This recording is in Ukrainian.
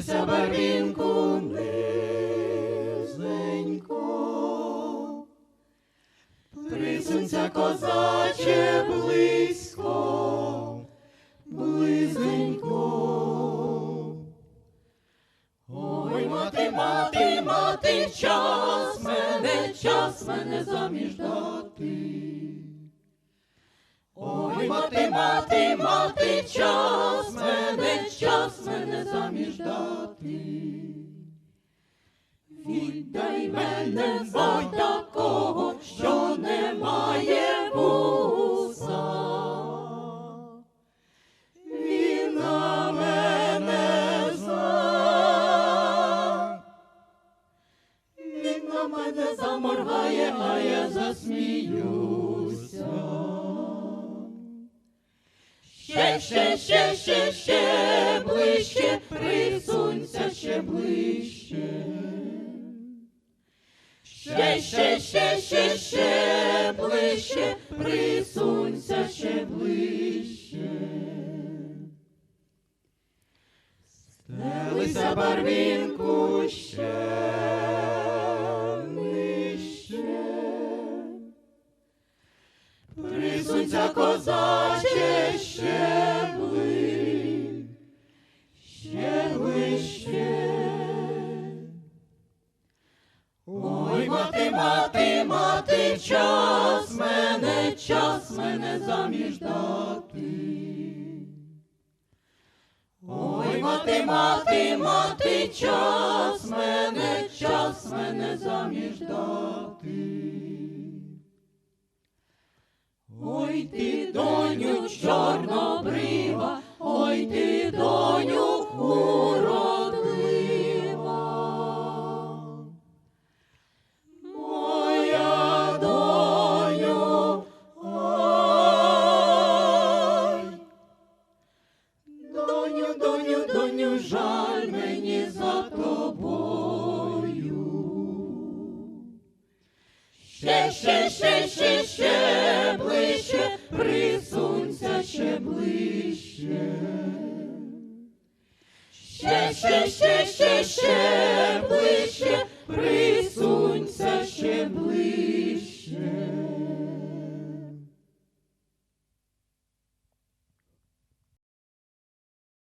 Стелися барвінку низенько, присунься козаче близько, близенько. Ой, мати, мати, мати, час мене, час мене заміж дати. Ой, мати, мати, мати, час мене, час мене заміж дати. Віддай мене за такого, що не має вуса. Він на мене. Він на мене заморгає, а я засміюся. Ще, ще, ще, ще, ще присунься ще ближче. Ще, ще, ще, ще, ще ближче, присунься ще ближче. Стелися барвінку ще нижче. Присунься козаче ще мати, мати, час мене, час мене заміж дати. Ой, мати, мати, мати, час мене, час мене заміж дати. Ой ти, доню, чорнобрива, доню, доню, доню, жаль мені за тобою. Ще, ще, ще, ще, ще ближче, присунься ще ближче. Ще, ще, ще, ще, ще